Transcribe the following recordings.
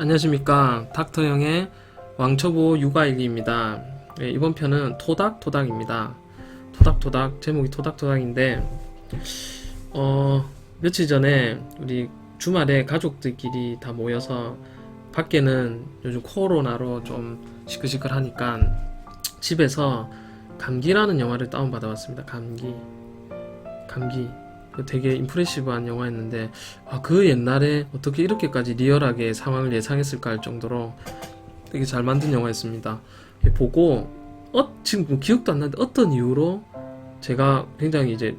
안녕하십니까. 닥터형의 왕초보 육아일기입니다. 예, 이번 편은 토닥토닥입니다. 토닥토닥 제목이 토닥토닥인데 어 며칠 전에 우리 주말에 가족들끼리 다 모여서 밖에는 요즘 코로나로 좀 시끌시끌하니까 집에서 감기라는 영화를 다운받아 왔습니다. 감기. 감기. 그 되게 임프레시브한 영화였는데 아, 그 옛날에 어떻게 이렇게까지 리얼하게 상황을 예상했을까 할 정도로 되게 잘 만든 영화였습니다. 보고 어 지금 뭐 기억도 안 나는데 어떤 이유로 제가 굉장히 이제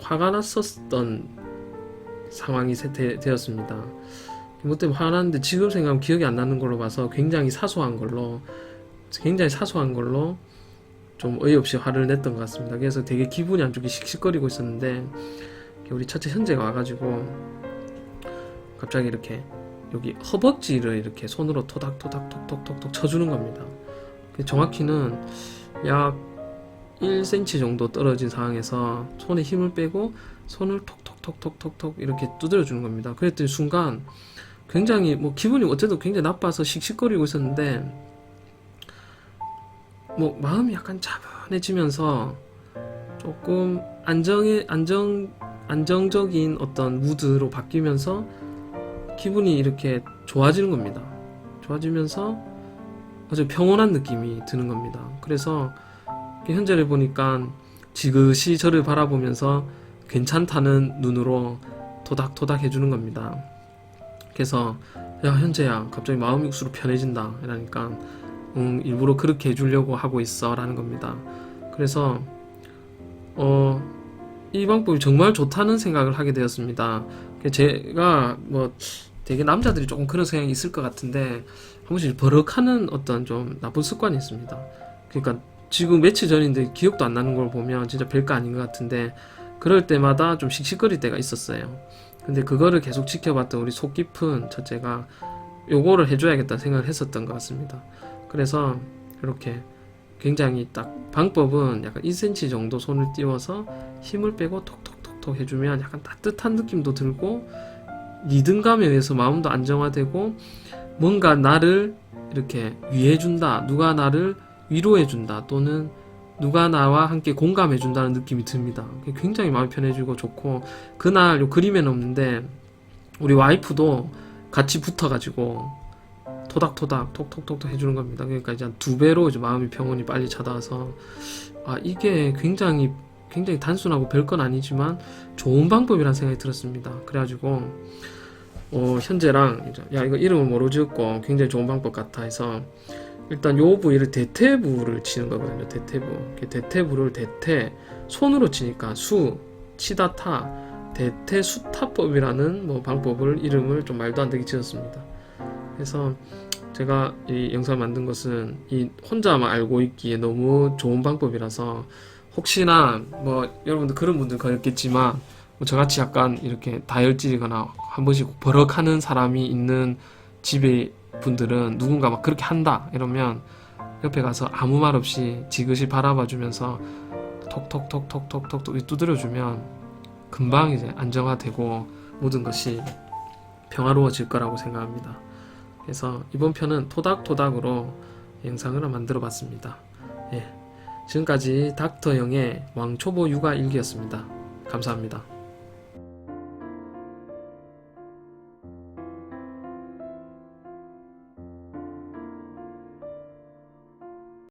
화가 났었던 상황이 되었습니다. 뭐 때문에 화가 났는데 지금 생각하면 기억이 안 나는 걸로 봐서 굉장히 사소한 걸로 굉장히 사소한 걸로 좀 어이없이 화를 냈던 것 같습니다. 그래서 되게 기분이 안 좋게 씩씩거리고 있었는데 우리 첫째 현재가 와가지고 갑자기 이렇게 여기 허벅지를 이렇게 손으로 토닥토닥 톡톡톡톡 쳐주는 겁니다. 그 정확히는 약 1cm 정도 떨어진 상황에서 손에 힘을 빼고 손을 톡톡톡톡톡톡 이렇게 두드려 주는 겁니다. 그랬더니 순간 굉장히 뭐 기분이 어쨌든 굉장히 나빠서 씩씩거리고 있었는데 뭐 마음이 약간 차분해지면서 조금 안정의 안정 안정적인 어떤 무드로 바뀌면서 기분이 이렇게 좋아지는 겁니다. 좋아지면서 아주 평온한 느낌이 드는 겁니다. 그래서 현재를 보니까 지그시 저를 바라보면서 괜찮다는 눈으로 토닥토닥 해주는 겁니다. 그래서 야 현재야 갑자기 마음 육수로 편해진다 이러니까 응 일부러 그렇게 해주려고 하고 있어 라는 겁니다. 그래서 어 이 방법이 정말 좋다는 생각을 하게 되었습니다. 제가 뭐 되게 남자들이 조금 그런 성향이 있을 것 같은데 한 번씩 버럭하는 어떤 좀 나쁜 습관이 있습니다. 그러니까 지금 며칠 전인데 기억도 안 나는 걸 보면 진짜 별거 아닌 것 같은데 그럴 때마다 좀 씩씩거릴 때가 있었어요. 근데 그거를 계속 지켜봤던 우리 속 깊은 첫째가 요거를 해줘야겠다 생각을 했었던 것 같습니다. 그래서 이렇게 굉장히 딱 방법은 약간 2cm 정도 손을 띄워서 힘을 빼고 톡톡톡톡 해주면 약간 따뜻한 느낌도 들고 리듬감에 의해서 마음도 안정화되고 뭔가 나를 이렇게 위해준다 누가 나를 위로해준다 또는 누가 나와 함께 공감해준다는 느낌이 듭니다. 굉장히 마음이 편해지고 좋고 그날 요 그림에는 없는데 우리 와이프도 같이 붙어가지고 토닥토닥 톡톡톡톡 해주는 겁니다. 그러니까 이제 한 두 배로 이제 마음이 평온이 빨리 찾아와서 아 이게 굉장히 굉장히 단순하고 별건 아니지만 좋은 방법이라는 생각이 들었습니다. 그래가지고 어 현재랑 이제 야 이거 이름을 뭐로 지었고 굉장히 좋은 방법 같아 해서 일단 요 부위를 대퇴부를 치는 거거든요. 대퇴부. 대퇴부를 대퇴 손으로 치니까 수 치다 타 대퇴수타법이라는 뭐 방법을 이름을 좀 말도 안 되게 지었습니다. 그래서 제가 이 영상을 만든 것은 이 혼자만 알고 있기에 너무 좋은 방법이라서 혹시나 뭐 여러분들 그런 분들 거였겠지만 뭐 저같이 약간 이렇게 다혈질이거나 한 번씩 버럭하는 사람이 있는 집에 분들은 누군가 막 그렇게 한다 이러면 옆에 가서 아무 말 없이 지그시 바라봐 주면서 톡톡톡톡톡톡톡 두드려 주면 금방 이제 안정화되고 모든 것이 평화로워질 거라고 생각합니다. 그래서 이번 편은 토닥토닥으로 영상을 만들어 봤습니다. 예. 지금까지 닥터영의 왕초보 육아 일기였습니다. 감사합니다.